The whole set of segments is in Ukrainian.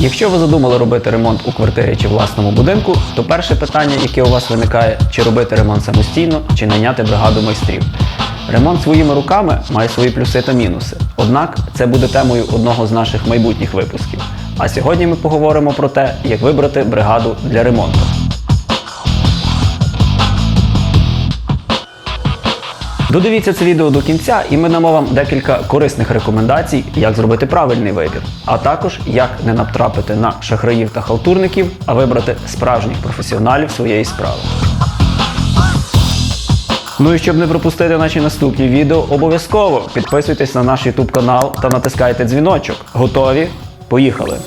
Якщо ви задумали робити ремонт у квартирі чи власному будинку, то перше питання, яке у вас виникає, чи робити ремонт самостійно, чи найняти бригаду майстрів. Ремонт своїми руками має свої плюси та мінуси. Однак це буде темою одного з наших майбутніх випусків. А сьогодні ми поговоримо про те, як вибрати бригаду для ремонту. Додивіться це відео до кінця, і ми дамо вам декілька корисних рекомендацій, як зробити правильний вибір, а також як не натрапити на шахраїв та халтурників, а вибрати справжніх професіоналів своєї справи. Ну і щоб не пропустити наші наступні відео, обов'язково підписуйтесь на наш YouTube канал та натискайте дзвіночок. Готові? Поїхали!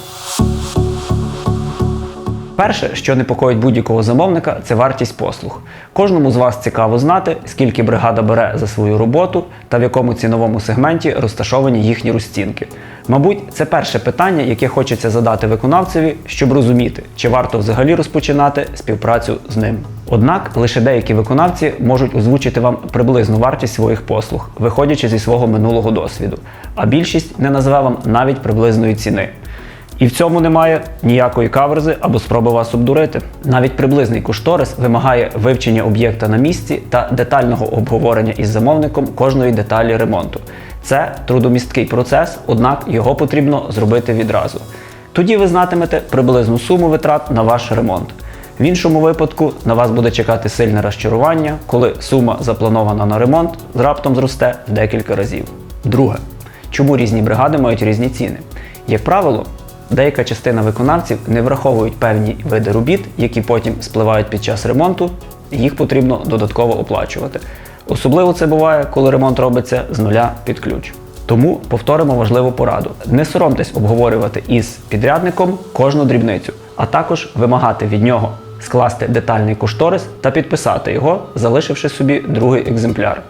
Перше, що непокоїть будь-якого замовника, це вартість послуг. Кожному з вас цікаво знати, скільки бригада бере за свою роботу та в якому ціновому сегменті розташовані їхні розцінки. Мабуть, це перше питання, яке хочеться задати виконавцеві, щоб розуміти, чи варто взагалі розпочинати співпрацю з ним. Однак лише деякі виконавці можуть озвучити вам приблизну вартість своїх послуг, виходячи зі свого минулого досвіду, а більшість не назве вам навіть приблизної ціни. І в цьому немає ніякої каверзи або спроби вас обдурити. Навіть приблизний кошторис вимагає вивчення об'єкта на місці та детального обговорення із замовником кожної деталі ремонту. Це трудомісткий процес, однак його потрібно зробити відразу. Тоді ви знатимете приблизну суму витрат на ваш ремонт. В іншому випадку на вас буде чекати сильне розчарування, коли сума запланована на ремонт раптом зросте в декілька разів. Друге, чому різні бригади мають різні ціни? Як правило, Деяка частина виконавців не враховують певні види робіт, які потім спливають під час ремонту, і їх потрібно додатково оплачувати. Особливо це буває, коли ремонт робиться з нуля під ключ. Тому повторимо важливу пораду: не соромтесь обговорювати із підрядником кожну дрібницю, а також вимагати від нього скласти детальний кошторис та підписати його, залишивши собі другий екземпляр.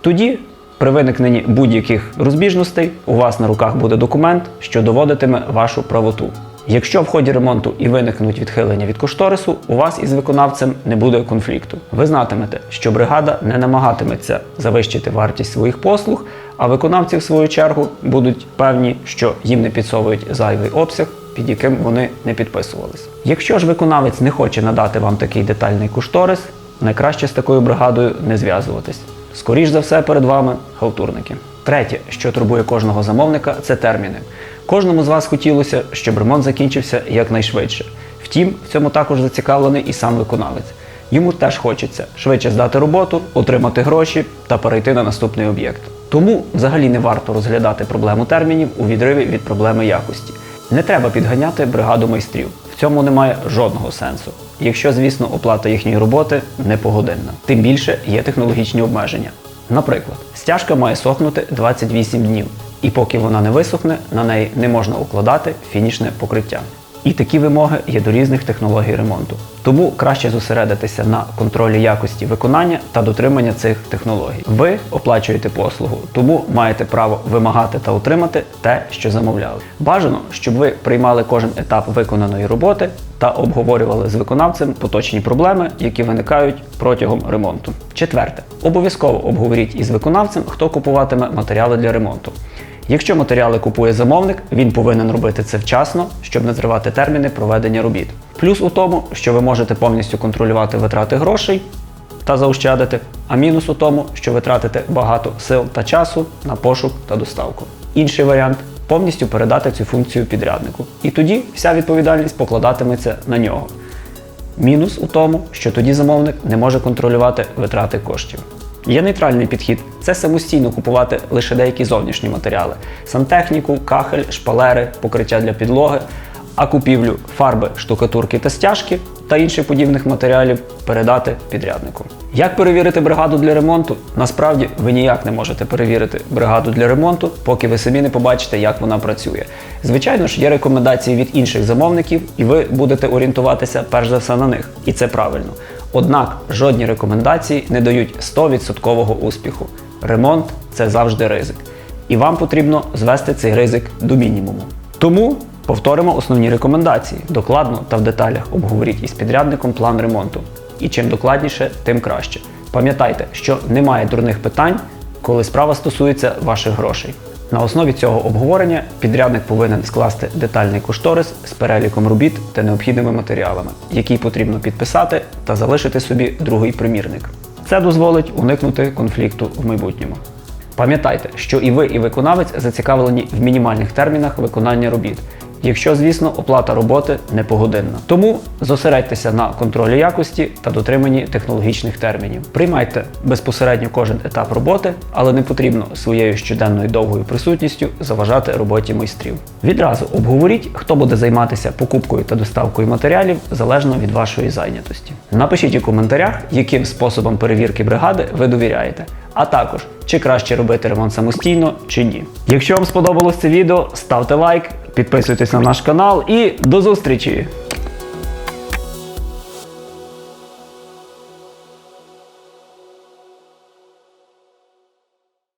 Тоді при виникненні будь-яких розбіжностей у вас на руках буде документ, що доводитиме вашу правоту. Якщо в ході ремонту і виникнуть відхилення від кошторису, у вас із виконавцем не буде конфлікту. Ви знатимете, що бригада не намагатиметься завищити вартість своїх послуг, а виконавці, в свою чергу, будуть певні, що їм не підсовують зайвий обсяг, під яким вони не підписувались. Якщо ж виконавець не хоче надати вам такий детальний кошторис, найкраще з такою бригадою не зв'язуватись. Скоріш за все, перед вами халтурники. Третє, що турбує кожного замовника, це терміни. Кожному з вас хотілося, щоб ремонт закінчився якнайшвидше. Втім, в цьому також зацікавлений і сам виконавець. Йому теж хочеться швидше здати роботу, отримати гроші та перейти на наступний об'єкт. Тому взагалі не варто розглядати проблему термінів у відриві від проблеми якості. Не треба підганяти бригаду майстрів. В цьому немає жодного сенсу. Якщо, звісно, оплата їхньої роботи не погодинна. Тим більше є технологічні обмеження. Наприклад, стяжка має сохнути 28 днів, і поки вона не висохне, на неї не можна укладати фінішне покриття. І такі вимоги є до різних технологій ремонту. Тому краще зосередитися на контролі якості виконання та дотримання цих технологій. Ви оплачуєте послугу, тому маєте право вимагати та отримати те, що замовляли. Бажано, щоб ви приймали кожен етап виконаної роботи та обговорювали з виконавцем поточні проблеми, які виникають протягом ремонту. Четверте, обов'язково обговоріть із виконавцем, хто купуватиме матеріали для ремонту. Якщо матеріали купує замовник, він повинен робити це вчасно, щоб не зривати терміни проведення робіт. Плюс у тому, що ви можете повністю контролювати витрати грошей та заощадити, а мінус у тому, що ви тратите багато сил та часу на пошук та доставку. Інший варіант повністю передати цю функцію підряднику. І тоді вся відповідальність покладатиметься на нього. Мінус у тому, що тоді замовник не може контролювати витрати коштів. Є нейтральний підхід це самостійно купувати лише деякі зовнішні матеріали: сантехніку, кахель, шпалери, покриття для підлоги, а купівлю фарби, штукатурки та стяжки та інших подібних матеріалів передати підряднику. Як перевірити бригаду для ремонту? Насправді ви ніяк не можете перевірити бригаду для ремонту, поки ви самі не побачите, як вона працює. Звичайно ж, є рекомендації від інших замовників, і ви будете орієнтуватися перш за все на них, і це правильно. Однак жодні рекомендації не дають 100% успіху. Ремонт це завжди ризик. І вам потрібно звести цей ризик до мінімуму. Тому повторимо основні рекомендації. Докладно та в деталях обговоріть із підрядником план ремонту. І чим докладніше, тим краще. Пам'ятайте, що немає дурних питань, коли справа стосується ваших грошей. На основі цього обговорення підрядник повинен скласти детальний кошторис з переліком робіт та необхідними матеріалами, які потрібно підписати та залишити собі другий примірник. Це дозволить уникнути конфлікту в майбутньому. Пам'ятайте, що і ви, і виконавець зацікавлені в мінімальних термінах виконання робіт, якщо, звісно, оплата роботи не погодинна. Тому зосередьтеся на контролі якості та дотриманні технологічних термінів. Приймайте безпосередньо кожен етап роботи, але не потрібно своєю щоденною довгою присутністю заважати роботі майстрів. Відразу обговоріть, хто буде займатися покупкою та доставкою матеріалів залежно від вашої зайнятості. Напишіть у коментарях, яким способом перевірки бригади ви довіряєте, а також чи краще робити ремонт самостійно чи ні. Якщо вам сподобалось це відео, ставте лайк, підписуйтесь на наш канал і до зустрічі!